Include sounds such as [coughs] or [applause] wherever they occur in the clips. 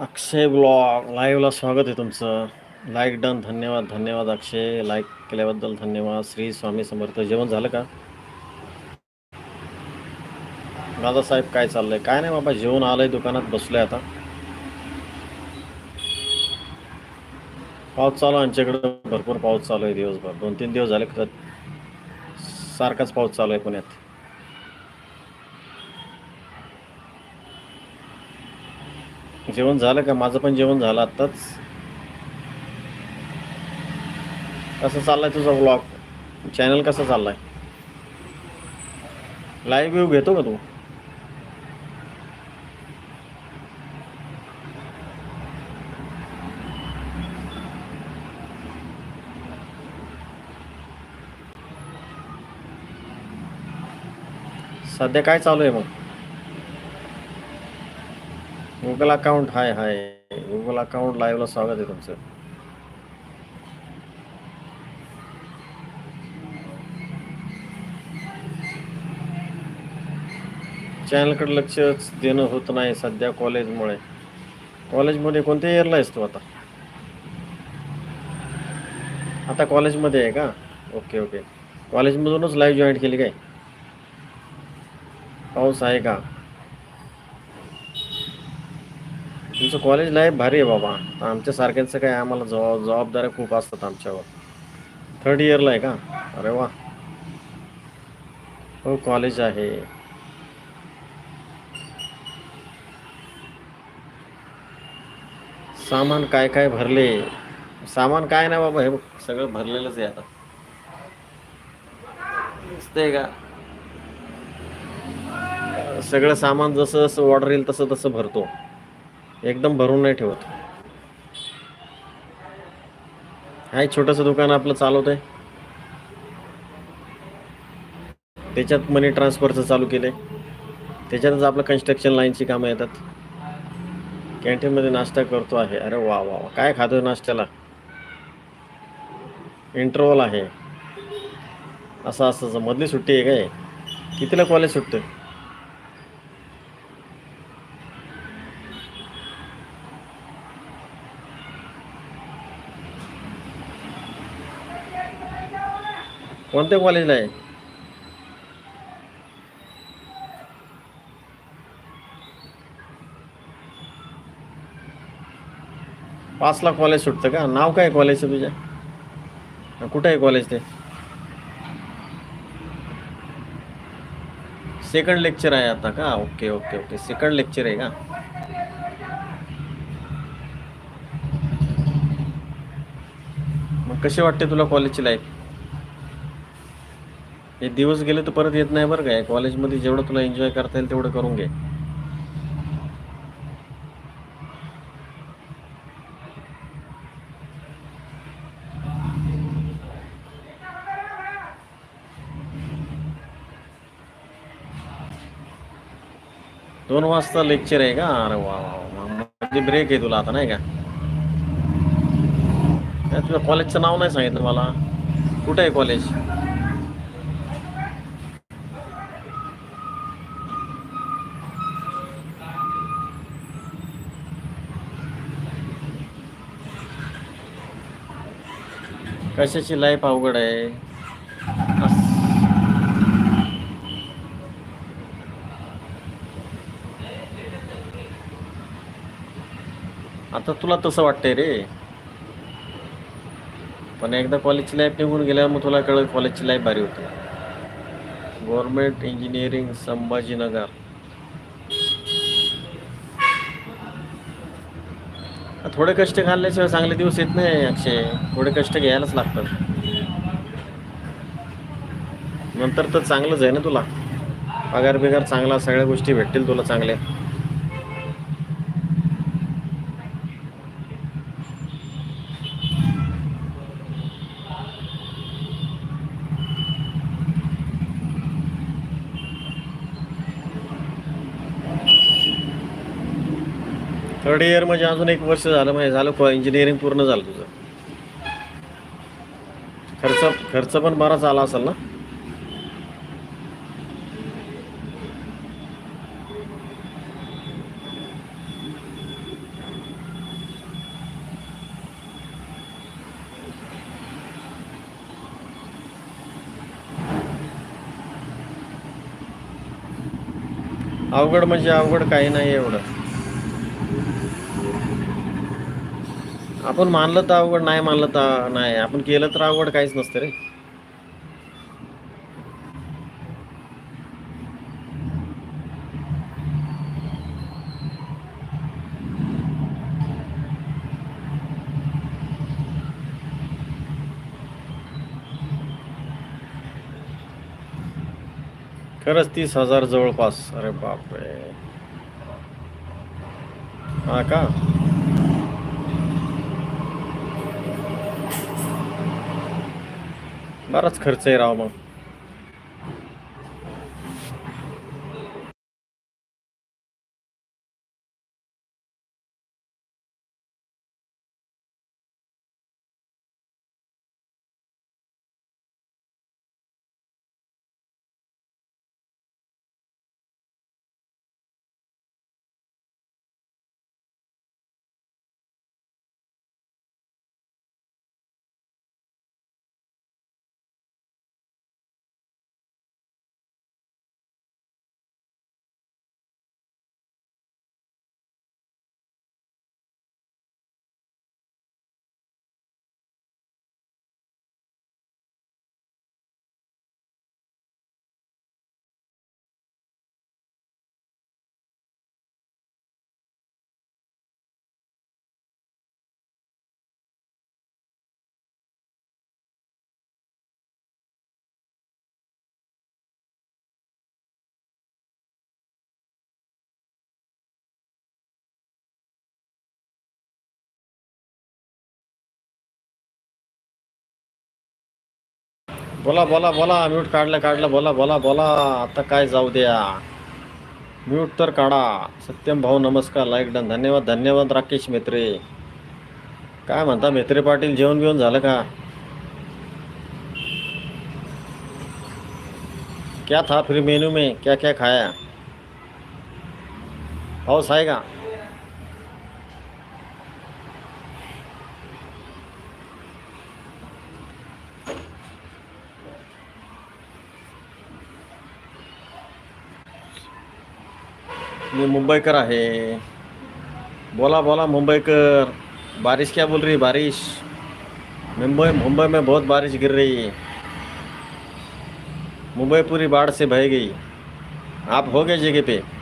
अक्षय blog लाईव्हला स्वागत आहे तुमचं. लाईक डन धन्यवाद. धन्यवाद अक्षय. लाईक केल्याबद्दल धन्यवाद. श्री स्वामी समर्थ. जेवण झालं का? दादासाहेब काय चाललंय? काय नाही बाबा जेवण आलंय दुकानात बसलोय आता. पाऊस चालू आहे आमच्याकडं. भरपूर पाऊस चालू आहे दिवसभर. दोन तीन दिवस झाले खरंच सारखाच पाऊस चालू आहे पुण्यात. जेवण झालं का? माझं पण जेवण झालं आत्ताच. कसं चाललाय तुझा ब्लॉग चॅनल कसं चाललाय? लाईव्ह व्ह्यू घेतो का तू? सध्या काय चालू आहे मग? Google account hi hi Google account लाईव्हला स्वागत आहे तुमचं. चॅनलकडे लक्षच देणं होत नाही सध्या कॉलेजमुळे कॉलेजमध्ये कोणत्या इयरला आहेस तू आता? आता कॉलेजमध्ये आहे का? ओके ओके कॉलेजमधूनच लाईव्ह जॉईन केली काय? पाऊस आहे का? तुमचं कॉलेज लाईफ भारी आहे बाबा. आमच्यासारख्यांचं काय आम्हाला जबाब जबाबदाऱ्या खूप असतात आमच्यावर. थर्ड इयरला आहे का? अरे वा. हो कॉलेज आहे. सामान काय काय भरले? सामान काय नाही बाबा हे सगळं भरलेलंच आहे आता. दिसतंय का? सगळं सामान जसं जसं ऑर्डर येईल तसं तसं भरतो. एकदम भरून नाही ठेवत. आहे छोटंसं दुकान आपलं चालवत आहे त्याच्यात मनी ट्रान्सफरचं चालू केलंय. त्याच्यातच आपलं कन्स्ट्रक्शन लाईनची कामं येतात. कॅन्टीनमध्ये नाश्ता करतो आहे. अरे वा वा वा. काय खातो नाश्त्याला? इंटरवल आहे. असं असं मधली सुट्टी आहे काय? कितीला कॉलेज सुटतं कोणत्या कॉलेजला आहे? पाचला कॉलेज सुटतं का? नाव काय कॉलेजचं तुझ्या? कुठं आहे कॉलेज ते? सेकंड लेक्चर आहे आता का? Okay okay okay second lecture आहे का? मग कसे वाटते तुला कॉलेजची लाईफ हे दिवस गेले तर परत येत नाही बरं काय कॉलेजमध्ये जेवढं तुला एन्जॉय करता येईल तेवढं करून घे. दोन वाजता लेक्चर आहे का? अरे वा वा वा. म्हणजे ब्रेक आहे तुला आता नाही का? काय तुझ्या कॉलेजचं नाव नाही सांगितलं मला? कुठं आहे कॉलेज कशाची लाईफ अवघड आहे? अस- आता तुला तसं वाटतंय रे. पण एकदा कॉलेजची लाईफ निघून गेल्यावर मग तुला कळलं कॉलेजची लाईफ भारी होती. Government engineering Sambhajinagar. थोडे कष्ट घालल्याशिवाय चांगले दिवस येत नाही अक्षय. थोडे कष्ट घ्यायलाच लागतात. नंतर तर चांगलंच आहे ना तुला. पगार बिगार चांगला सगळ्या गोष्टी भेटतील तुला चांगल्या. थर्ड इयर म्हणजे अजून एक वर्ष झालं म्हणजे झालं इंजिनिअरिंग पूर्ण झालं तुझं. खर्च खर्च पण बराच आला असेल ना? अवघड म्हणजे अवघड काही नाही एवढं. आपण मानलं तर अवघड नाही मानलं तर नाही. आपण केलं तर अवघड काहीच नसतं रे. खरंच तीस हजार जवळपास. अरे बापरे. हा का? बराच खर्च आहे राव मग. बोला बोला बोला म्यूट काढलं काढलं बोला बोला बोला. आता काय जाऊ द्या. म्यूट तर काढा. सत्यम भाऊ नमस्कार. Like done. धन्यवाद धन्यवाद राकेश मेत्रे. काय म्हणता मेत्रे पाटील जेवण बिवून झालं का? क्या था फिर मेनू में? क्या क्या खाया? पाऊस आहे का? मी मुंबईकर आहे. बोला बोला मुंबईकर. बारिश क्या बोल रही है बारिश? मुंबई मुंबई में बहुत बारिश गिर रही है. मुंबई पूरी बाढ़ से बह गई. आप हो गए जगह पे?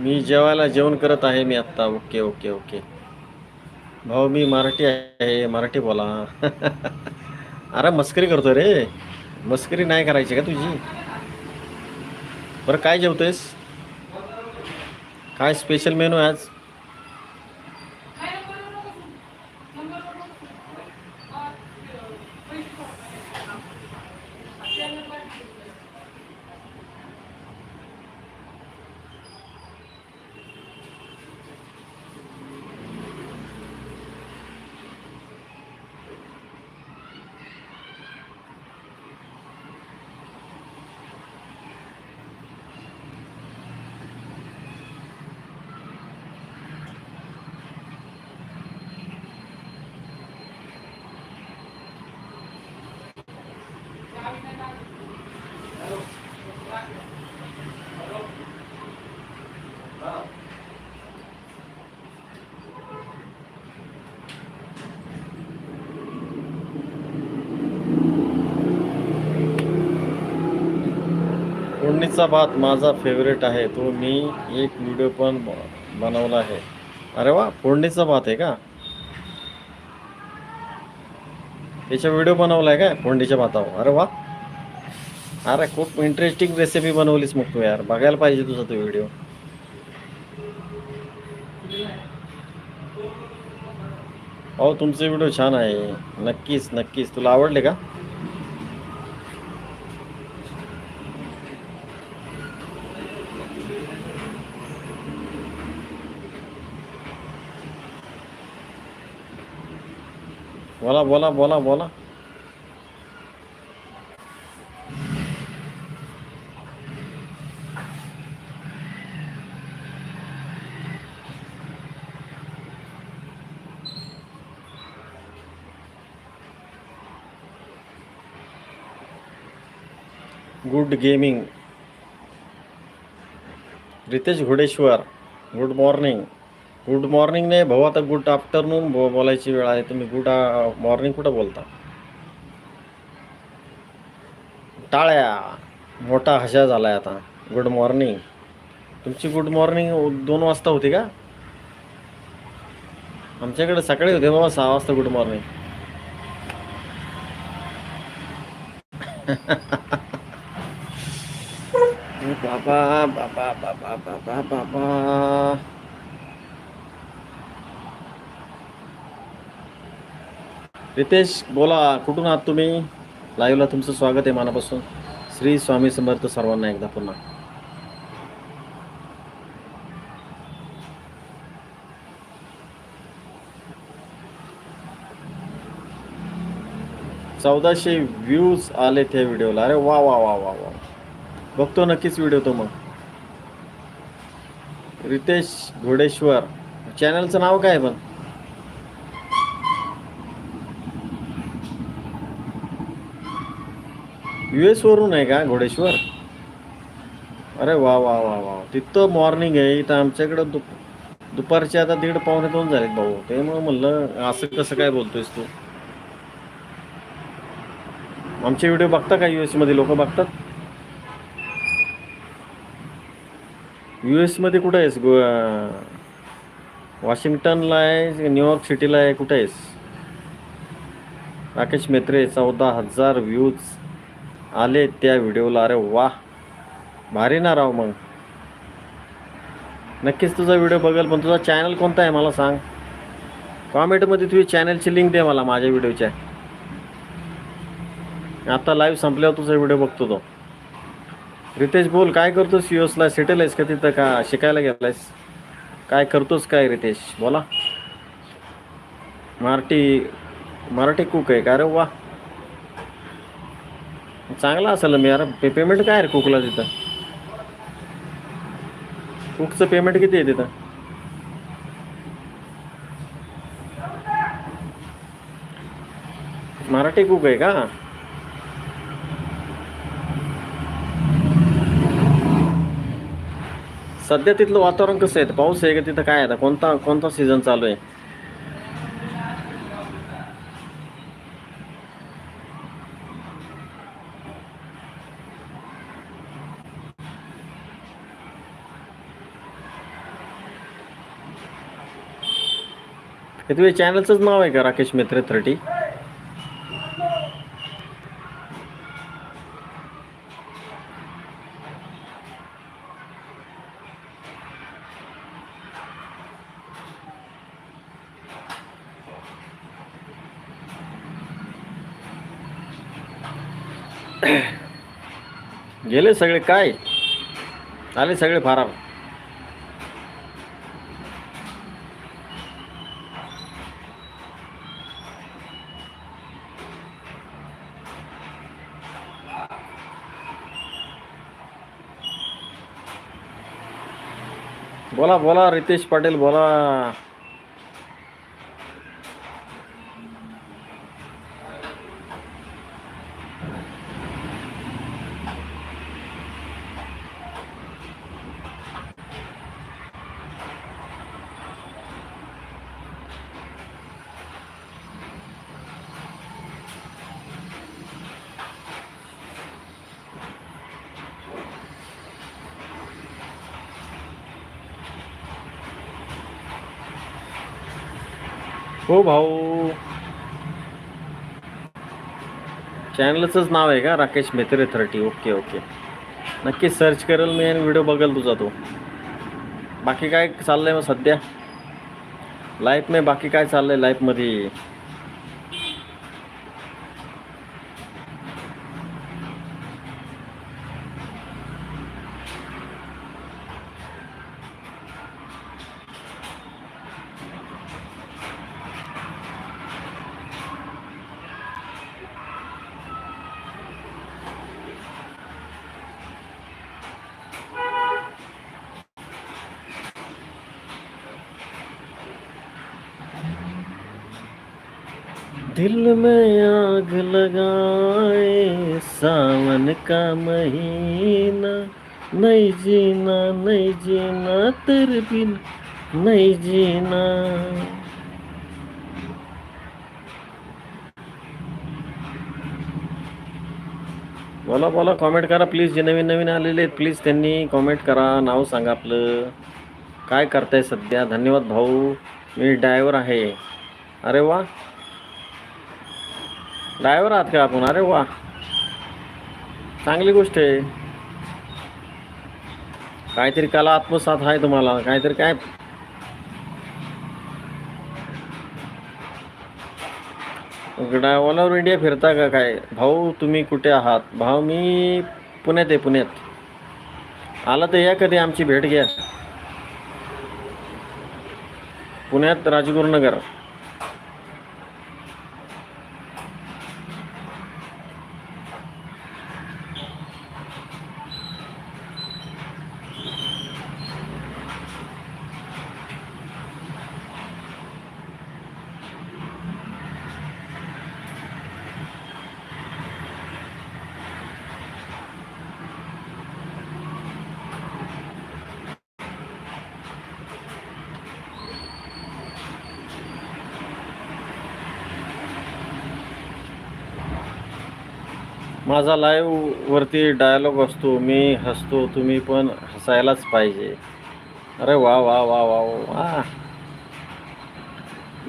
मी जेवायला जेवण करत आहे मी आत्ता. Okay okay okay. भाऊ मी मराठी आहे. मराठी बोला. अरे मस्करी करतो रे. मस्करी नाही करायची का तुझी? बरं काय जेवतोयस काय स्पेशल मेनू आहे आज? फोडणीचा भात माझा फेवरेट आहे. तो मी एक व्हिडिओ पण बनवला आहे. अरे वा फोडणीचा भात आहे का? त्याचा व्हिडिओ बनवलाय का फोंडीच्या भातावर. अरे वा. अरे खूप इंटरेस्टिंग रेसिपी बनवलीस मग तू यार. बघायला पाहिजे तुझा तो व्हिडिओ अहो तुमचे व्हिडिओ छान आहे. नक्कीच नक्कीच. तुला आवडले का? बोला बोला बोला बोला. Good gaming Ritesh Ghodeshwar good morning good morning नाही भाऊ आता गुड आफ्टरनून बो बोलायची वेळ आहे. तुम्ही गुड मॉर्निंग कुठं बोलता? टाळ्या मोठा हशा झाला आहे आता. Good morning. तुमची गुड मॉर्निंग दोन वाजता होती का? आमच्याकडे सकाळी होते बाबा सहा वाजता गुड मॉर्निंग. [laughs] बाबा बाबा बाबा बाबा बाबा. रितेश बोला कुठून आहात तुम्ही? लाईव्हला तुमचं स्वागत आहे मनापासून. श्री स्वामी समर्थ सर्वांना एकदा पुन्हा. चौदाशे व्ह्यूज आले त्या व्हिडिओला. अरे वा वा वा वा वा. बघतो नक्कीच व्हिडिओ तो मग. रितेश घोडेश्वर. चॅनलचं नाव काय आहे पण? यू एस वरून आहे का? घोडेश्वर? अरे वा वा वा वा. तिथं मॉर्निंग आहे. इथं आमच्याकडं दुप दुपारचे आता दीड पावणे दोन झालेत भाऊ. त्यामुळं म्हणलं असं कसं काय बोलतोयस तू? आमचे व्हिडिओ बघता का यू एसमध्ये लोक बघतात? यू एसमध्ये कुठं आहेस? गो वॉशिंग्टनला आहे न्यूयॉर्क सिटीला आहे? कुठं आहेस? राकेश मेत्रे चौदा हजार व्ह्यूज. आले त्या व्हिडिओला. अरे वा. भारी ना राव मग. नक्कीच तुझा व्हिडिओ बघेल पण तुझा चॅनल कोणता आहे मला सांग. कॉमेंटमध्ये तुझी चॅनलची लिंक दे मला माझ्या व्हिडिओच्या. आता लाईव्ह संपल्यावर तुझा व्हिडिओ बघतो तो. रितेश बोल काय करतोस युएसला सेटल आहेस का तिथं का? शिकायला गेलायस? काय करतोस काय रितेश? बोला. मराठी मराठी कुक आहे का? अरे वा. चांगला असेल मी अरे पे पेमेंट काय रे कुकला तिथं? कुकचं पेमेंट किती आहे तिथं? मराठी कुक आहे का? सध्या तिथलं वातावरण कसं आहे? पाऊस आहे का तिथं? काय आहे आता? कोणता कोणता सीझन चालू आहे? हे तुझ्या चॅनलचंच नाव आहे का राकेश मित्र थर्टी? [coughs] गेले सगळे काय? आले सगळे फारार बोला बोला रितेश पाटील बोला. हो भाऊ. चॅनलचंच नाव आहे का? Rakesh Metre thirty. Okay okay. नक्की सर्च करेल मी आणि व्हिडिओ बघेल तुझा तो. बाकी काय चाललंय मग सध्या? लाईफ नाही बाकी काय चाललंय लाईफमध्ये सावन का महीना नहीं जीना नहीं जीना बिन नहीं जीना. बोला बोला कॉमेंट करा प्लीज जे नवीन नवीन आलेले आहेत प्लीज त्यांनी कॉमेंट करा. नाव सांगा आपलं. काय करताय सध्या? धन्यवाद भाऊ. मी ड्रायव्हर आहे. अरे वा. ड्रायव्हर आहात का आपण? अरे वा. चांगली गोष्ट आहे. काहीतरी कला आत्मसात आहे तुम्हाला. काहीतरी काय? ऑल ओव्हर इंडिया फिरता का काय? भाऊ तुम्ही कुठे आहात? भाऊ मी पुण्यात आहे पुण्यात. आला तर या कधी आमची भेट घ्या. पुण्यात राजगुरुनगर. माझा लाईव्हवरती डायलॉग असतो मी हसतो तुम्ही पण हसायलाच पाहिजे. अरे वा वा वा वा वा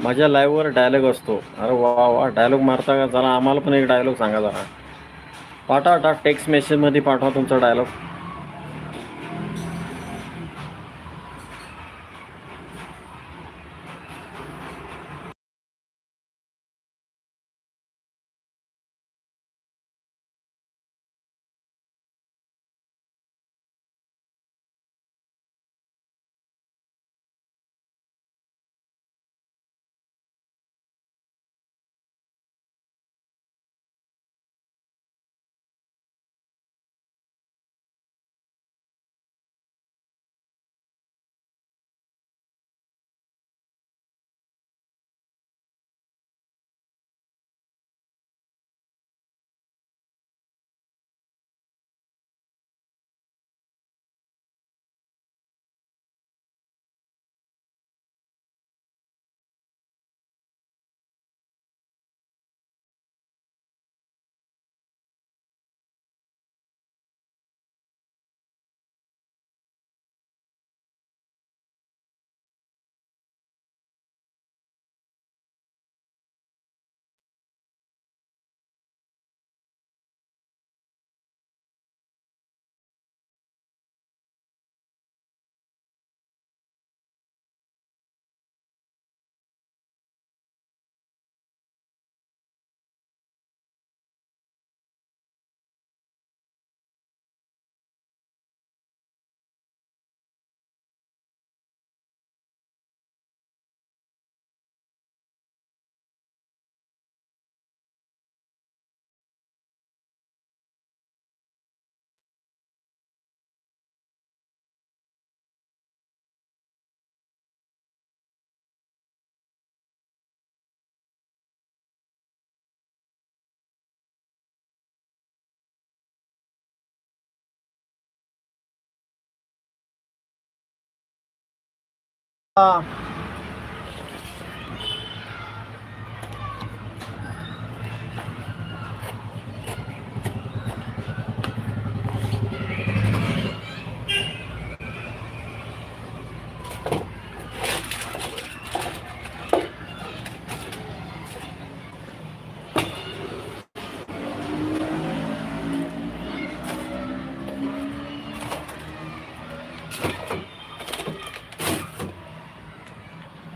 माझ्या लाईव्हवर डायलॉग असतो. अरे वा वा डायलॉग मारता का? जरा आम्हाला पण एक डायलॉग सांगा जरा. पाठवा टा टेक्स्ट मेसेजमध्ये पाठवा तुमचा डायलॉग Uh,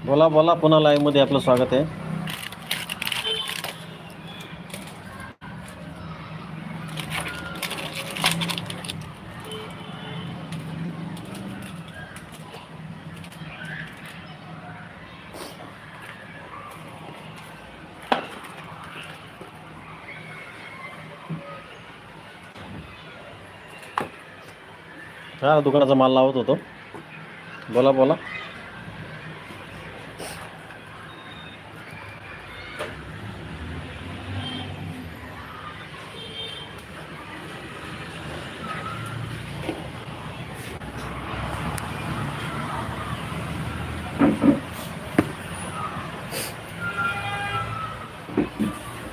बोला बोला. पुन्हा लाईव्हमध्ये आपलं स्वागत आहे. हा दुकानाचा माल लावत होतो. बोला बोला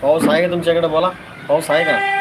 पाऊस आहे का तुमच्याकडे? बोला. पाऊस आहे का?